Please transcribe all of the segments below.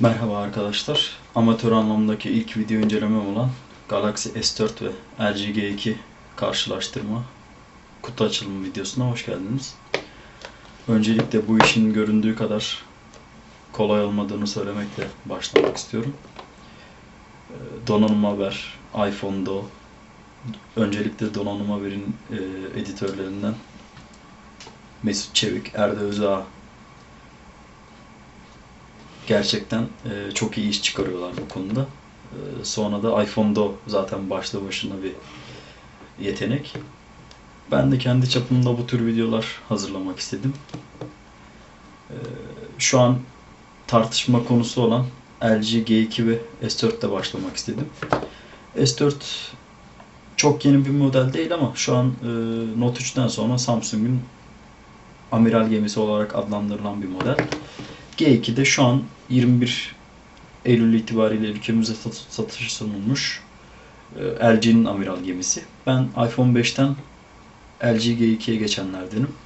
Merhaba arkadaşlar. Amatör anlamdaki ilk video incelemem olan Galaxy S4 ve LG G2 karşılaştırma kutu açılımı videosuna hoş geldiniz. Öncelikle bu işin göründüğü kadar kolay olmadığını söylemekle başlamak istiyorum. Ee, Donanım Haber, iPhone'da öncelikle Donanım Haber'in e, editörlerinden Mesut Çevik, Erde Özağ gerçekten e, çok iyi iş çıkarıyorlar bu konuda. E, sonra da iPhone'da zaten başlı başına bir yetenek. Ben de kendi çapımda bu tür videolar hazırlamak istedim. E, şu an tartışma konusu olan LG G2 ve S4'te başlamak istedim. S4 çok yeni bir model değil ama şu an e, Note 3'ten sonra Samsung'un amiral gemisi olarak adlandırılan bir model. G2'de şu an 21 Eylül itibariyle ülkemize sat- satışa sunulmuş e, LG'nin amiral gemisi. Ben iPhone 5'ten LG G2'ye geçenlerdenim.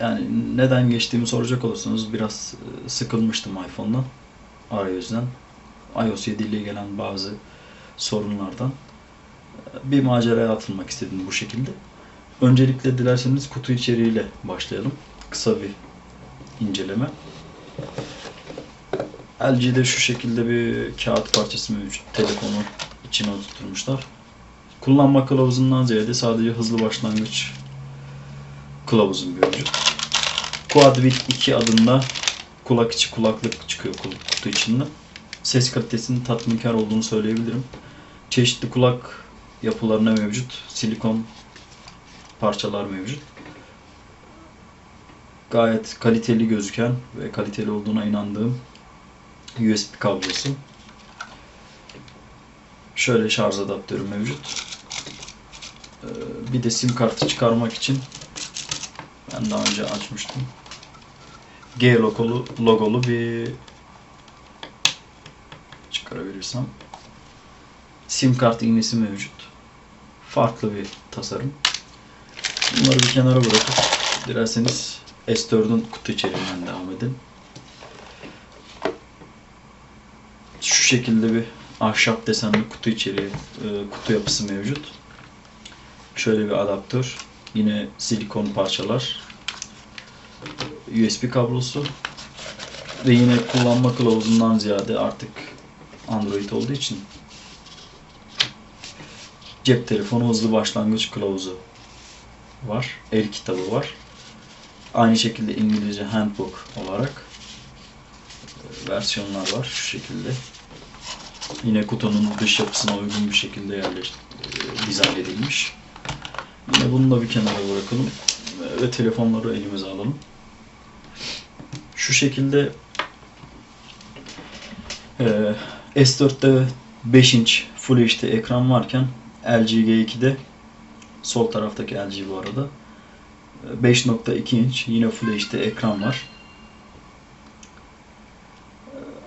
Yani neden geçtiğimi soracak olursanız biraz e, sıkılmıştım iPhone'dan arayüzden. iOS 7 ile gelen bazı sorunlardan e, bir maceraya atılmak istedim bu şekilde. Öncelikle dilerseniz kutu içeriğiyle başlayalım. Kısa bir inceleme. LG'de şu şekilde bir kağıt parçası mevcut. Telefonu içine oturtmuşlar. Kullanma kılavuzundan ziyade sadece hızlı başlangıç kılavuzu mevcut. Quadvit 2 adında kulak içi kulaklık çıkıyor kutu içinde. Ses kalitesinin tatminkar olduğunu söyleyebilirim. Çeşitli kulak yapılarına mevcut. Silikon parçalar mevcut gayet kaliteli gözüken ve kaliteli olduğuna inandığım USB kablosu. Şöyle şarj adaptörü mevcut. Ee, Bir de sim kartı çıkarmak için ben daha önce açmıştım. G logolu, logolu bir çıkarabilirsem sim kart iğnesi mevcut. Farklı bir tasarım. Bunları bir kenara bırakıp dilerseniz S4'ün kutu içeriğinden devam edin. Şu şekilde bir ahşap desenli kutu içeriği, e, kutu yapısı mevcut. Şöyle bir adaptör, yine silikon parçalar, USB kablosu ve yine kullanma kılavuzundan ziyade artık Android olduğu için cep telefonu hızlı başlangıç kılavuzu var, el kitabı var. Aynı şekilde İngilizce handbook olarak e, versiyonlar var şu şekilde. Yine kutunun dış yapısına uygun bir şekilde e, dizayn edilmiş. Yine bunu da bir kenara bırakalım ve telefonları elimize alalım. Şu şekilde e, S4'te 5 inç Full HD ekran varken LG G2'de sol taraftaki LG bu arada 5.2 inç yine Full HD ekran var.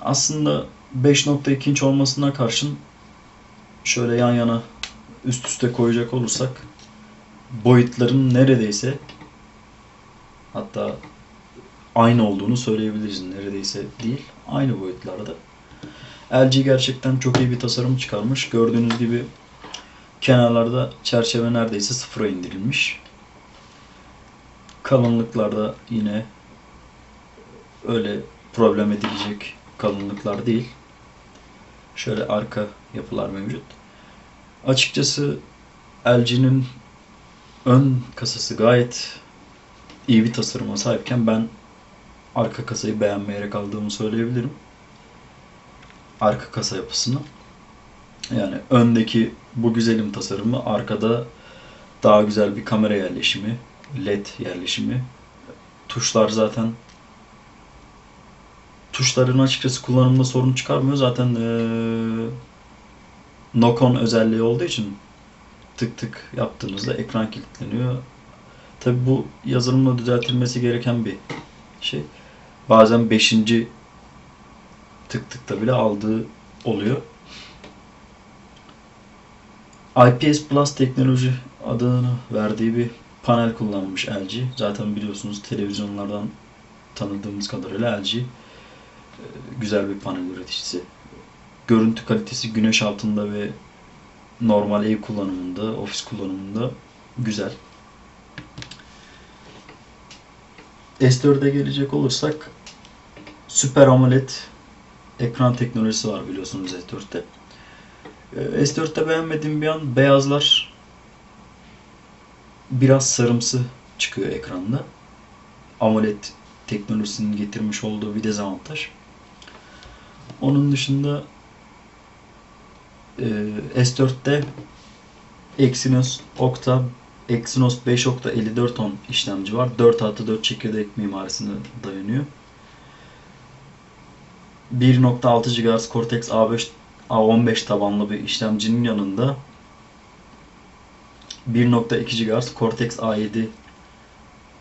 Aslında 5.2 inç olmasına karşın şöyle yan yana üst üste koyacak olursak boyutların neredeyse hatta aynı olduğunu söyleyebiliriz. Neredeyse değil. Aynı boyutlarda. LG gerçekten çok iyi bir tasarım çıkarmış. Gördüğünüz gibi kenarlarda çerçeve neredeyse sıfıra indirilmiş. Kalınlıklarda yine öyle problem edilecek kalınlıklar değil. Şöyle arka yapılar mevcut. Açıkçası LG'nin ön kasası gayet iyi bir tasarıma sahipken ben arka kasayı beğenmeyerek aldığımı söyleyebilirim. Arka kasa yapısını. Yani öndeki bu güzelim tasarımı arkada daha güzel bir kamera yerleşimi, LED yerleşimi. Tuşlar zaten tuşların açıkçası kullanımda sorun çıkarmıyor. Zaten eee Nokon özelliği olduğu için tık tık yaptığınızda ekran kilitleniyor. Tabi bu yazılımla düzeltilmesi gereken bir şey. Bazen 5. tık tıkta bile aldığı oluyor. IPS Plus teknoloji adını verdiği bir panel kullanmış LG. Zaten biliyorsunuz televizyonlardan tanıdığımız kadarıyla LG e, güzel bir panel üreticisi. Görüntü kalitesi güneş altında ve normal ev kullanımında, ofis kullanımında güzel. S4'e gelecek olursak Super AMOLED ekran teknolojisi var biliyorsunuz S4'te. Ee, S4'te beğenmediğim bir an beyazlar biraz sarımsı çıkıyor ekranda. AMOLED teknolojisinin getirmiş olduğu bir dezavantaj. Onun dışında e, S4'te Exynos Octa Exynos 5.54 işlemci var. 4 artı 4 çekirdek mimarisine dayanıyor. 1.6 GHz Cortex A5 A15 tabanlı bir işlemcinin yanında 1.2 GHz Cortex A7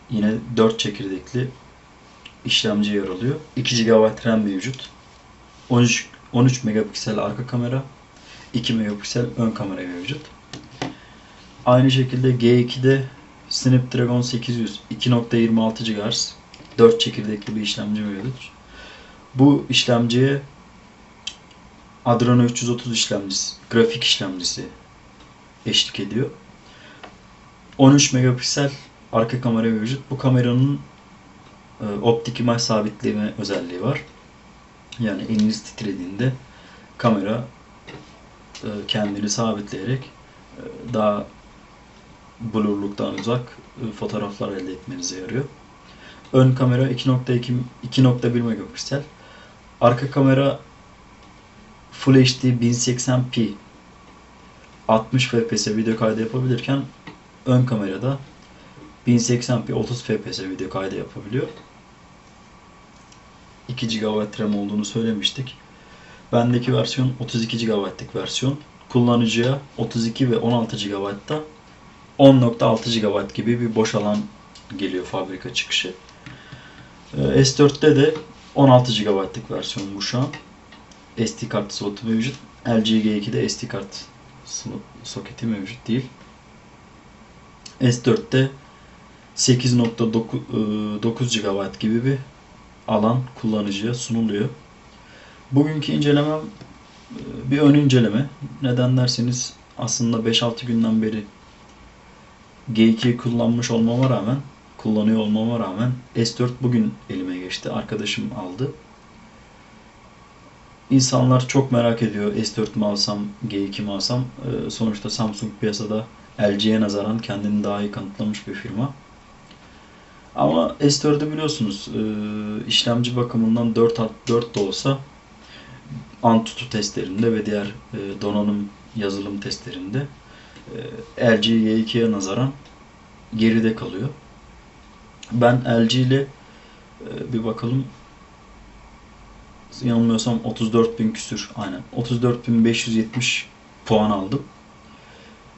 yine 4 çekirdekli işlemci yer alıyor. 2 GB RAM mevcut. 13 13 megapiksel arka kamera, 2 megapiksel ön kamera mevcut. Aynı şekilde G2'de Snapdragon 800 2.26 GHz 4 çekirdekli bir işlemci mevcut. Bu işlemciye Adreno 330 işlemcisi, grafik işlemcisi eşlik ediyor. 13 megapiksel arka kamera mevcut. Bu kameranın e, optik imaj sabitleme özelliği var. Yani eliniz titrediğinde kamera e, kendini sabitleyerek e, daha blurluktan uzak e, fotoğraflar elde etmenize yarıyor. Ön kamera 2.2 2.1 megapiksel. Arka kamera Full HD 1080p 60 fps video kaydı yapabilirken ön kamerada 1080p 30 fps video kaydı yapabiliyor. 2 GB RAM olduğunu söylemiştik. Bendeki versiyon 32 GB'lık versiyon. Kullanıcıya 32 ve 16 GB'da 10.6 GB gibi bir boş alan geliyor fabrika çıkışı. Ee, S4'te de 16 GB'lık versiyon bu şu an. SD kart slotu mevcut. LG G2'de SD kart soketi mevcut değil. S4'te 8.9 GB gibi bir alan kullanıcıya sunuluyor. Bugünkü incelemem e, bir ön inceleme. Neden derseniz aslında 5-6 günden beri G2'yi kullanmış olmama rağmen, kullanıyor olmama rağmen S4 bugün elime geçti. Arkadaşım aldı. İnsanlar çok merak ediyor S4 mi alsam, G2 mi alsam. Ee, sonuçta Samsung piyasada LG'ye nazaran kendini daha iyi kanıtlamış bir firma. Ama S4'ü biliyorsunuz e, işlemci bakımından 4 4 da olsa Antutu testlerinde ve diğer e, donanım yazılım testlerinde e, LG G2'ye nazaran geride kalıyor. Ben LG ile bir bakalım yanılmıyorsam 34.000 küsür aynen 34.570 puan aldım.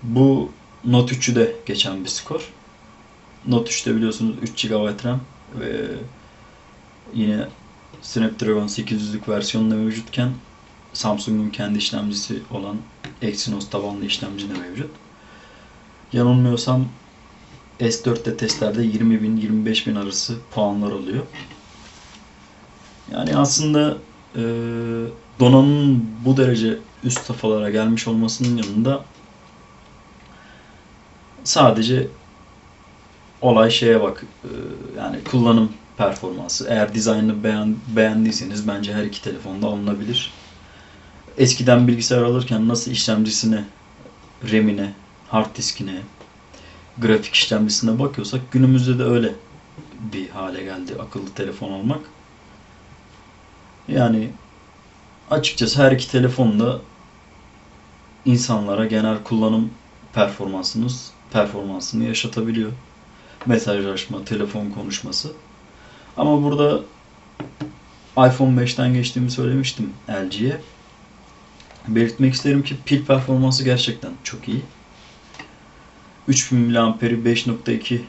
Bu Note 3'ü de geçen bir skor. Note 3'te biliyorsunuz 3 GB RAM ve yine Snapdragon 800'lük versiyonunda mevcutken Samsung'un kendi işlemcisi olan Exynos tabanlı işlemci de mevcut. Yanılmıyorsam S4'te testlerde 20.000-25.000 arası puanlar oluyor. Yani aslında e, donanımın bu derece üst safhalara gelmiş olmasının yanında sadece olay şeye bak e, yani kullanım performansı. Eğer dizaynını beğen, beğendiyseniz bence her iki telefonda alınabilir. Eskiden bilgisayar alırken nasıl işlemcisine, RAM'ine, hard diskine, grafik işlemcisine bakıyorsak günümüzde de öyle bir hale geldi akıllı telefon almak. Yani açıkçası her iki telefonda insanlara genel kullanım performansınız performansını yaşatabiliyor. Mesajlaşma, telefon konuşması. Ama burada iPhone 5'ten geçtiğimi söylemiştim LG'ye. Belirtmek isterim ki pil performansı gerçekten çok iyi. 3000 mAh'i 5.2